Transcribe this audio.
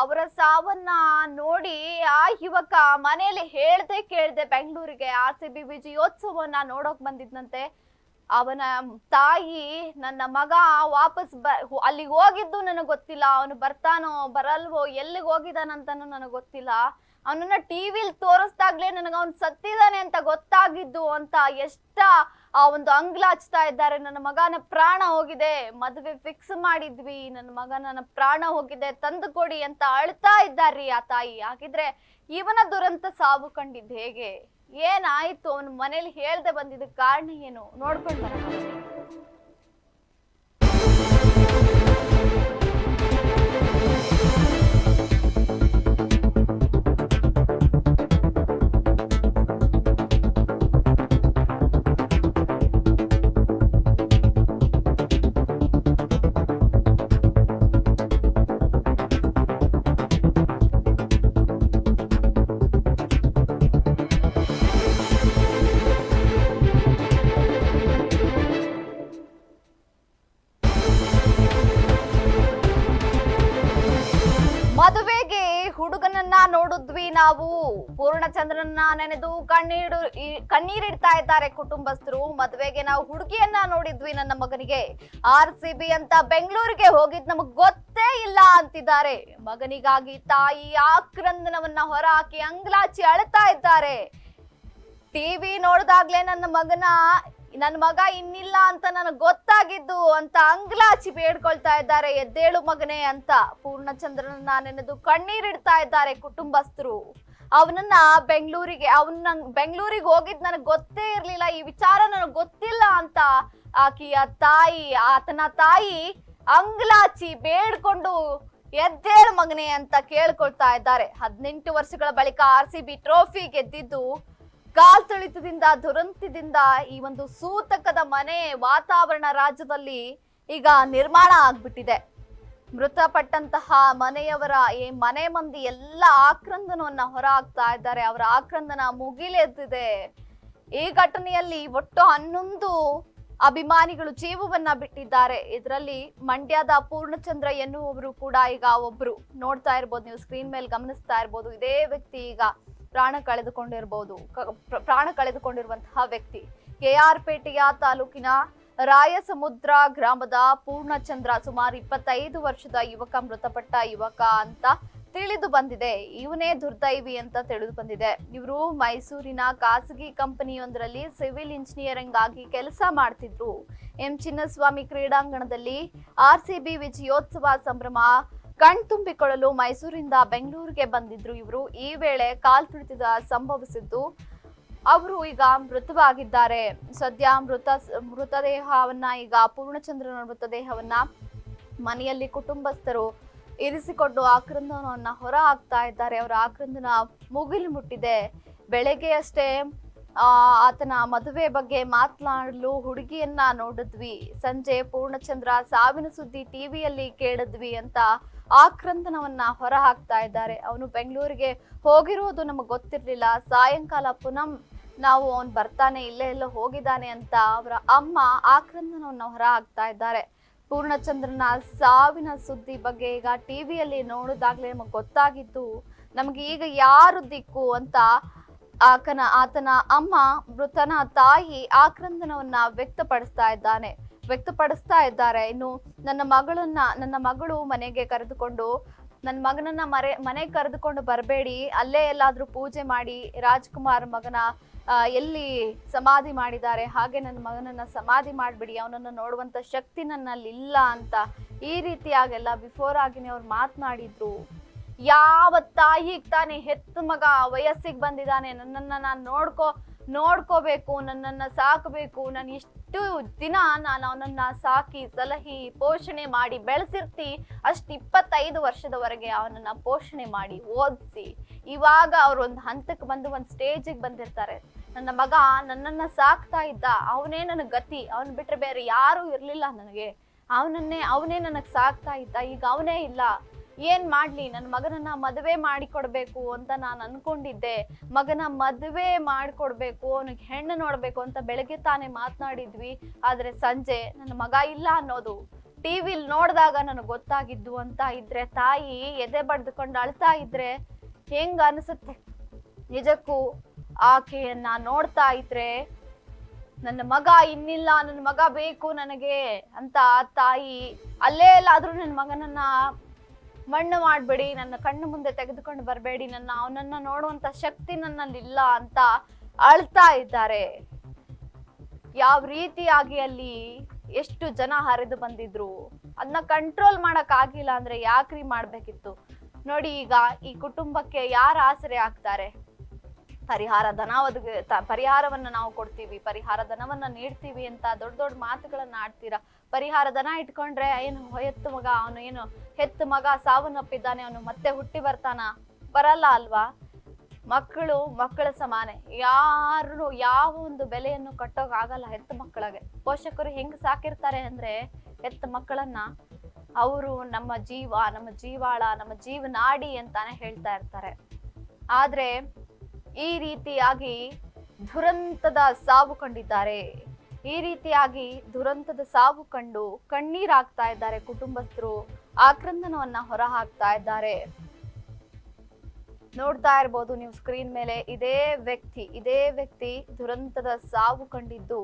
ಅವರ ಸಾವನ್ನ ನೋಡಿ ಆ ಯುವಕ ಮನೆಯಲ್ಲಿ ಹೇಳ್ದೆ ಕೇಳ್ದೆ ಬೆಂಗಳೂರಿಗೆ ಆರ್ ಸಿ ಬಿ ವಿಜಯೋತ್ಸವನ್ನ ನೋಡೋಕ್ ಬಂದಿದ್ನಂತೆ. ಅವನ ತಾಯಿ ನನ್ನ ಮಗ ವಾಪಸ್ ಬ, ಅಲ್ಲಿಗೆ ಹೋಗಿದ್ದು ನನಗೆ ಗೊತ್ತಿಲ್ಲ. ಅವನು ಬರ್ತಾನೋ ಬರಲ್ವೋ, ಎಲ್ಲಿಗೆ ಹೋಗಿದಾನಂತನೂ ನನಗೆ ಗೊತ್ತಿಲ್ಲ. ಅವನನ್ನ ಟಿವಿಲಿ ತೋರಿಸ್ದಾಗ್ಲೇ ನನಗೆ ಅವ್ನು ಸತ್ತಿದ್ದಾನೆ ಅಂತ ಗೊತ್ತಾಗಿದ್ದು ಅಂತ ಎಷ್ಟ ಆ ಒಂದು ಅಂಗ್ಲ ಹಚ್ತಾ ಇದ್ದಾರೆ. ನನ್ನ ಮಗನ ಪ್ರಾಣ ಹೋಗಿದೆ. ಮದುವೆ ಫಿಕ್ಸ್ ಮಾಡಿದ್ವಿ. ನನ್ನ ಮಗ ನನ್ನ ಪ್ರಾಣ ಹೋಗಿದೆ. ತಂದು ಕೊಡಿ ಅಂತ ಅಳ್ತಾ ಇದ್ದಾರ್ರಿ ಆ ತಾಯಿ. ಹಾಗಿದ್ರೆ ಇವನ ದುರಂತ ಸಾವು ಕಂಡಿದ್ದು ಹೇಗೆ? ಏನಾಯ್ತು? ಅವನ ಮನೇಲಿ ಹೇಳ್ದೆ ಬಂದಿದ್ದ ಕಾರಣ ಏನು? ನೋಡ್ಕೊಂಡು ಮದುವೆಗೆ ಹುಡುಗನನ್ನ ನೋಡಿದ್ವಿ ನಾವು. ಪೂರ್ಣಚಂದ್ರನ್ನ ನೆನೆದು ಕಣ್ಣೀರು ಕಣ್ಣೀರಿಡ್ತಾ ಇದ್ದಾರೆ ಕುಟುಂಬಸ್ಥರು. ಮದುವೆಗೆ ನಾವು ಹುಡುಗಿಯನ್ನ ನೋಡಿದ್ವಿ ನನ್ನ ಮಗನಿಗೆ. ಆರ್ ಸಿ ಬಿ ಅಂತ ಬೆಂಗಳೂರಿಗೆ ಹೋಗಿದ್ ನಮಗ್ ಗೊತ್ತೇ ಇಲ್ಲ ಅಂತಿದ್ದಾರೆ. ಮಗನಿಗಾಗಿ ತಾಯಿ ಆಕ್ರಂದನವನ್ನ ಹೊರಹಾಕಿ ಅಂಗ್ಲಾಚಿ ಅಳ್ತಾ ಇದ್ದಾರೆ. ಟಿವಿ ನೋಡಿದಾಗ್ಲೇ ನನ್ನ ಮಗನ ನನ್ನ ಮಗ ಇನ್ನಿಲ್ಲ ಅಂತ ನನಗೆ ಗೊತ್ತಾಗಿದ್ದು ಅಂತ ಅಂಗ್ಲಾಚಿ ಬೇಡ್ಕೊಳ್ತಾ ಇದ್ದಾರೆ, ಎದ್ದೇಳು ಮಗನೇ ಅಂತ ಪೂರ್ಣಚಂದ್ರನ ನೆನೆದು ಕಣ್ಣೀರಿಡ್ತಾ ಇದ್ದಾರೆ ಕುಟುಂಬಸ್ಥರು. ಅವನನ್ನ ಬೆಂಗಳೂರಿಗೆ, ಅವನ್ನ ಬೆಂಗಳೂರಿಗೆ ಹೋಗಿದ್ ನನಗೆ ಗೊತ್ತೇ ಇರಲಿಲ್ಲ, ಈ ವಿಚಾರ ನನಗೆ ಗೊತ್ತಿಲ್ಲ ಅಂತ ಆಕೆಯ ತಾಯಿ, ಆತನ ತಾಯಿ ಅಂಗ್ಲಾಚಿ ಬೇಡ್ಕೊಂಡು ಎದ್ದೇಳು ಮಗನೇ ಅಂತ ಕೇಳ್ಕೊಳ್ತಾ ಇದ್ದಾರೆ. ಹದಿನೆಂಟು ವರ್ಷಗಳ ಬಳಿಕ ಆರ್ ಸಿ ಬಿ ಟ್ರೋಫಿ ಗೆದ್ದಿದ್ದು ಕಾಲ್ ತುಳಿತದಿಂದ ದುರಂತದಿಂದ ಈ ಒಂದು ಸೂತಕದ ಮನೆ ವಾತಾವರಣ ರಾಜ್ಯದಲ್ಲಿ ಈಗ ನಿರ್ಮಾಣ ಆಗ್ಬಿಟ್ಟಿದೆ. ಮೃತಪಟ್ಟಂತಹ ಮನೆಯವರ ಈ ಮನೆ ಮಂದಿ ಎಲ್ಲ ಆಕ್ರಂದನವನ್ನ ಹೊರ ಹಾಕ್ತಾ ಇದ್ದಾರೆ. ಅವರ ಆಕ್ರಂದನ ಮುಗಿಲೆದ್ದಿದೆ. ಈ ಘಟನೆಯಲ್ಲಿ ಒಟ್ಟು ಹನ್ನೊಂದು ಅಭಿಮಾನಿಗಳು ಜೀವವನ್ನ ಬಿಟ್ಟಿದ್ದಾರೆ. ಇದರಲ್ಲಿ ಮಂಡ್ಯದ ಪೂರ್ಣಚಂದ್ರ ಎನ್ನುವವರು ಕೂಡ ಈಗ ಒಬ್ರು. ನೋಡ್ತಾ ಇರ್ಬೋದು, ನೀವು ಸ್ಕ್ರೀನ್ ಮೇಲೆ ಗಮನಿಸ್ತಾ ಇರ್ಬೋದು, ಇದೇ ವ್ಯಕ್ತಿ ಈಗ ಪ್ರಾಣ ಕಳೆದುಕೊಂಡಿರಬಹುದು ಪ್ರಾಣ ಕಳೆದುಕೊಂಡಿರುವಂತಹ ವ್ಯಕ್ತಿ. ಕೆ ಆರ್ ಪೇಟೆಯ ತಾಲೂಕಿನ ರಾಯಸಮುದ್ರ ಗ್ರಾಮದ ಪೂರ್ಣಚಂದ್ರ ಸುಮಾರು ಇಪ್ಪತ್ತೈದು ವರ್ಷದ ಯುವಕ, ಮೃತಪಟ್ಟ ಯುವಕ ಅಂತ ತಿಳಿದು ಬಂದಿದೆ. ಇವನೇ ದುರ್ದೈವಿ ಅಂತ ತಿಳಿದು ಬಂದಿದೆ. ಇವರು ಮೈಸೂರಿನ ಖಾಸಗಿ ಕಂಪನಿಯೊಂದರಲ್ಲಿ ಸಿವಿಲ್ ಇಂಜಿನಿಯರಿಂಗ್ ಆಗಿ ಕೆಲಸ ಮಾಡ್ತಿದ್ರು. ಎಂ. ಚಿನ್ನಸ್ವಾಮಿ ಕ್ರೀಡಾಂಗಣದಲ್ಲಿ ಆರ್ ಸಿ ಬಿ ವಿಜಯೋತ್ಸವ ಸಂಭ್ರಮ ಕಣ್ತುಂಬಿಕೊಳ್ಳಲು ಮೈಸೂರಿಂದ ಬೆಂಗಳೂರಿಗೆ ಬಂದಿದ್ರು ಇವರು. ಈ ವೇಳೆ ಕಾಲ್ ತುಳಿತದ ಸಂಭವಿಸಿದ್ದು ಅವರು ಈಗ ಮೃತವಾಗಿದ್ದಾರೆ. ಸದ್ಯ ಮೃತ ಮೃತದೇಹವನ್ನ ಈಗ ಪೂರ್ಣಚಂದ್ರನ ಮೃತದೇಹವನ್ನ ಮನೆಯಲ್ಲಿ ಕುಟುಂಬಸ್ಥರು ಇರಿಸಿಕೊಂಡು ಆಕ್ರಂದನವನ್ನ ಹೊರ ಹಾಕ್ತಾ ಇದ್ದಾರೆ. ಅವರ ಆಕ್ರಂದನ ಮುಗಿಲು ಮುಟ್ಟಿದೆ. ಬೆಳಗ್ಗೆ ಅಷ್ಟೇ ಆ, ಆತನ ಮದುವೆ ಬಗ್ಗೆ ಮಾತನಾಡಲು ಹುಡುಗಿಯನ್ನ ನೋಡಿದ್ವಿ. ಸಂಜೆ ಪೂರ್ಣಚಂದ್ರ ಸಾವಿನ ಸುದ್ದಿ ಟಿವಿಯಲ್ಲಿ ಕೇಳಿದ್ವಿ ಅಂತ ಆಕ್ರಂದನವನ್ನ ಹೊರ ಹಾಕ್ತಾ ಇದ್ದಾರೆ. ಅವನು ಬೆಂಗಳೂರಿಗೆ ಹೋಗಿರೋದು ನಮಗೆ ಗೊತ್ತಿರಲಿಲ್ಲ. ಸಾಯಂಕಾಲ ಪುನಃ ನಾವು ಅವನು ಬರ್ತಾನೆ, ಇಲ್ಲೇ ಎಲ್ಲ ಹೋಗಿದ್ದಾನೆ ಅಂತ ಅವರ ಅಮ್ಮ ಆಕ್ರಂದನವನ್ನ ಹೊರ ಹಾಕ್ತಾ ಇದ್ದಾರೆ. ಪೂರ್ಣಚಂದ್ರನ ಸಾವಿನ ಸುದ್ದಿ ಬಗ್ಗೆ ಈಗ ಟಿವಿಯಲ್ಲಿ ನೋಡಿದಾಗ್ಲೇ ನಮಗೆ ಗೊತ್ತಾಗಿದ್ದು, ನಮಗೆ ಈಗ ಯಾರು ದಿಕ್ಕು ಅಂತ ಆತನ ಆತನ ಅಮ್ಮ ಮೃತನ ತಾಯಿ ಆಕ್ರಂದನವನ್ನ ವ್ಯಕ್ತಪಡಿಸ್ತಾ ಇದ್ದಾನೆ. ವ್ಯಕ್ತಪಡಿಸ್ತಾ ಇದ್ದಾರೆ. ಇನ್ನು ನನ್ನ ಮಗಳನ್ನ, ನನ್ನ ಮಗಳು ಮನೆಗೆ ಕರೆದುಕೊಂಡು, ನನ್ನ ಮಗನನ್ನ ಮರೆ ಮನೆಗೆ ಕರೆದುಕೊಂಡು ಬರಬೇಡಿ. ಅಲ್ಲೇ ಎಲ್ಲಾದರೂ ಪೂಜೆ ಮಾಡಿ, ರಾಜ್ಕುಮಾರ್ ಮಗನ ಎಲ್ಲಿ ಸಮಾಧಿ ಮಾಡಿದ್ದಾರೆ, ಹಾಗೆ ನನ್ನ ಮಗನನ್ನ ಸಮಾಧಿ ಮಾಡಿಬಿಡಿ. ಅವನನ್ನು ನೋಡುವಂತ ಶಕ್ತಿ ನನ್ನಲ್ಲಿ ಇಲ್ಲ ಅಂತ ಈ ರೀತಿಯಾಗೆಲ್ಲ ಬಿಫೋರ್ ಆಗಿನೇ ಅವ್ರು ಮಾತನಾಡಿದ್ರು. ಯಾವ ತಾಯಿಗ್ ತಾನೇ ಹೆತ್ತು ಮಗ ವಯಸ್ಸಿಗೆ ಬಂದಿದ್ದಾನೆ, ನನ್ನನ್ನ ನಾನು ನೋಡ್ಕೋ, ನೋಡ್ಕೋಬೇಕು, ನನ್ನನ್ನ ಸಾಕಬೇಕು, ನಾನು ಇಷ್ಟು ದಿನ ನಾನು ಅವನನ್ನ ಸಾಕಿ ಸಲಹಿ, ಪೋಷಣೆ ಮಾಡಿ ಬೆಳೆಸಿರ್ತಿ, ಅಷ್ಟು ಇಪ್ಪತ್ತೈದು ವರ್ಷದವರೆಗೆ ಅವನನ್ನ ಪೋಷಣೆ ಮಾಡಿ ಓದಿಸಿ, ಇವಾಗ ಅವ್ರು ಒಂದು ಹಂತಕ್ಕೆ ಬಂದು ಒಂದು ಸ್ಟೇಜಿಗೆ ಬಂದಿರ್ತಾರೆ. ನನ್ನ ಮಗ ನನ್ನನ್ನ ಸಾಕ್ತಾ ಇದ್ದ, ಅವನೇ ನನಗೆ ಗತಿ, ಅವನು ಬಿಟ್ರೆ ಬೇರೆ ಯಾರೂ ಇರ್ಲಿಲ್ಲ ನನಗೆ. ಅವನನ್ನೇ, ಅವನೇ ನನಗೆ ಸಾಕ್ತಾ ಇದ್ದ, ಈಗ ಅವನೇ ಇಲ್ಲ. ಏನ್ ಮಾಡ್ಲಿ? ನನ್ನ ಮಗನನ್ನ ಮದುವೆ ಮಾಡಿಕೊಡ್ಬೇಕು ಅಂತ ನಾನು ಅನ್ಕೊಂಡಿದ್ದೆ. ಮಗನ ಮದುವೆ ಮಾಡಿಕೊಡ್ಬೇಕು, ಅವನಿಗೆ ಹೆಣ್ಣು ನೋಡ್ಬೇಕು ಅಂತ ಬೆಳಗ್ಗೆ ತಾನೇ ಮಾತನಾಡಿದ್ವಿ. ಆದ್ರೆ ಸಂಜೆ ನನ್ನ ಮಗ ಇಲ್ಲ ಅನ್ನೋದು ಟಿವಿಲ್ ನೋಡಿದಾಗ ನನಗೆ ಗೊತ್ತಾಗಿದ್ದು ಅಂತ ಇದ್ರೆ, ತಾಯಿ ಎದೆ ಬಡ್ದುಕೊಂಡು ಅಳ್ತಾ ಇದ್ರೆ ಹೆಂಗ ಅನಿಸುತ್ತೆ? ನಿಜಕ್ಕೂ ಆಕೆಯನ್ನ ನೋಡ್ತಾ ಇದ್ರೆ ನನ್ನ ಮಗ ಇನ್ನಿಲ್ಲ, ನನ್ನ ಮಗ ಬೇಕು ನನಗೆ ಅಂತ ತಾಯಿ ಅಲ್ಲೇ ಎಲ್ಲಾದ್ರೂ ನನ್ನ ಮಗನನ್ನ ಮಣ್ಣು ಮಾಡಬೇಡಿ, ನನ್ನ ಕಣ್ಣು ಮುಂದೆ ತೆಗೆದುಕೊಂಡು ಬರಬೇಡಿ, ನನ್ನ ಅವನನ್ನ ನೋಡುವಂತ ಶಕ್ತಿ ನನ್ನಲ್ಲಿಲ್ಲ ಅಂತ ಅಳ್ತಾ ಇದ್ದಾರೆ. ಯಾವ ರೀತಿಯಾಗಿ ಅಲ್ಲಿ ಎಷ್ಟು ಜನ ಹರಿದು ಬಂದಿದ್ರು? ಅದನ್ನ ಕಂಟ್ರೋಲ್ ಮಾಡಕ್ ಆಗಿಲ್ಲ ಅಂದ್ರೆ ಯಾಕ್ರಿ ಮಾಡ್ಬೇಕಿತ್ತು? ನೋಡಿ ಈಗ ಈ ಕುಟುಂಬಕ್ಕೆ ಯಾರು ಆಸರೆ ಆಗ್ತಾರೆ? ಪರಿಹಾರ ಧನ ಒದಗ ಪರಿಹಾರವನ್ನ ನಾವು ಕೊಡ್ತೀವಿ, ಪರಿಹಾರ ಧನವನ್ನ ನೀಡ್ತೀವಿ ಅಂತ ದೊಡ್ಡ ದೊಡ್ಡ ಮಾತುಗಳನ್ನ ಆಡ್ತೀರಾ? ಪರಿಹಾರ ಧನ ಇಟ್ಕೊಂಡ್ರೆ ಏನು ಎತ್ತು ಮಗ, ಅವನು ಏನು ಹೆತ್ತು ಮಗ ಸಾವನ್ನಪ್ಪಿದ್ದಾನೆ ಅವನು ಮತ್ತೆ ಹುಟ್ಟಿ ಬರ್ತಾನ? ಬರಲ್ಲ ಅಲ್ವಾ? ಮಕ್ಕಳು ಮಕ್ಕಳ ಸಮಾನೆ. ಯಾರು ಯಾವ ಒಂದು ಬೆಲೆಯನ್ನು ಕಟ್ಟೋಕ್ ಆಗಲ್ಲ ಹೆತ್ತ ಮಕ್ಕಳಿಗೆ. ಪೋಷಕರು ಹೆಂಗ್ ಸಾಕಿರ್ತಾರೆ ಅಂದ್ರೆ ಹೆತ್ತ ಮಕ್ಕಳನ್ನ ಅವರು ನಮ್ಮ ಜೀವ, ನಮ್ಮ ಜೀವಾಳ, ನಮ್ಮ ಜೀವನಾಡಿ ಅಂತಾನೆ ಹೇಳ್ತಾ ಇರ್ತಾರೆ. ಆದ್ರೆ ಈ ರೀತಿಯಾಗಿ ದುರಂತದ ಸಾವು ಕಂಡಿದ್ದಾರೆ. ಈ ರೀತಿಯಾಗಿ ದುರಂತದ ಸಾವು ಕಂಡು ಕಣ್ಣೀರಾಗ್ತಾ ಇದ್ದಾರೆ ಕುಟುಂಬಸ್ಥರು. ಆಕ್ರಂದನವನ್ನ ಹೊರ ಹಾಕ್ತಾ ಇದ್ದಾರೆ. ನೋಡ್ತಾ ಇರ್ಬೋದು ನೀವು ಸ್ಕ್ರೀನ್ ಮೇಲೆ ಇದೇ ವ್ಯಕ್ತಿ ಇದೇ ವ್ಯಕ್ತಿ ದುರಂತದ ಸಾವು ಕಂಡಿದ್ದು.